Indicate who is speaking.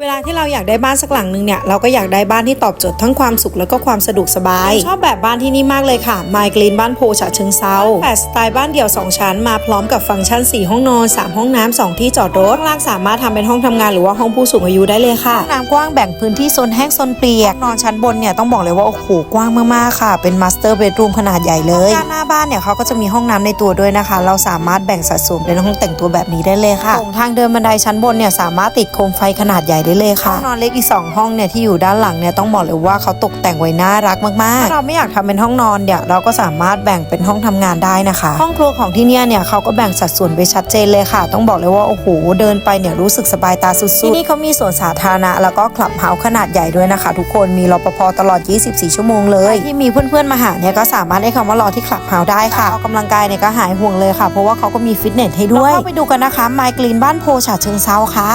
Speaker 1: เวลาที่เราอยากได้บ้านสักหลังหนึ่งเนี่ยเราก็อยากได้บ้านที่ตอบโจทย์ทั้งความสุขแล้วก็ความสะดวกสบาย ชอบแบบบ้านที่นี่มากเลยค่ะ My Green บ้านโพฉะเชิงเซาแปดสไตล์บ้านเดี่ยว 2 ชั้นมาพร้อมกับฟังก์ชัน 4 ห้องนอน 3 ห้องน้ำ2ที่จอดรถข้างล่างสามารถทำเป็นห้องทำงานหรือว่าห้องผู้สูงอายุได้เลยค่ะห้องน้ำกว้างแบ่งพื้นที่โซนแห้งโซนเปียกนอนชั้นบนเนี่ยต้องบอกเลยว่าโอ้โหกว้างมากๆค่ะ เป็นมาสเตอร์เบดรูมขนาดใหญ่เลยด้านหน้าบ้านเนี่ยเขาก็จะมีห้องน้ำในตัวด้วยนะคะ เราสามารถแบ่งสัดส่วนเป็นห้องแต่งตัวแบบนี้ได้เลยค่ะตรงทางเดินบันไดชั้นบนเนี่ยสามารถติดโคมไฟขนาดใหญ่ได้เลยค่ะห้องนอนเล็กอีก 2 ห้องเนี่ยที่อยู่ด้านหลังเนี่ยต้องบอกเลยว่าเขาตกแต่งไว้น่ารักมากๆถ้าเราไม่อยากทำเป็นห้องนอนเนี่ยเราก็สามารถแบ่งเป็นห้องทำงานได้นะคะ ห้องครัวของที่เนี่ยเนี่ยเขาก็แบ่งสัดส่วนไว้ชัดเจนเลยค่ะ ต้องบอกเลยว่าโอ้โหเดินไปเนี่ยรู้สึกสบายตาสุดๆที่นี่เขามีสวนสาธารณะแล้วก็คลับเฮาส์ขนาดใหญ่ด้วยนะคะ ทุกคนมีรปภตลอด 24 ชั่วโมงเลย ที่มีเพื่อนๆมาหาเนี่ยก็สามารถให้คำว่ารอที่คลับเฮาส์ได้ค่ะออกกำลังกายเนี่ยก็หายห่วงเลยค่ะ เพราะว่าเขาก็มีฟิตเนสให้ด้วยเข้าไปดูกันนะคะ My Green บ้านโพฉะเชิงเซาค่ะ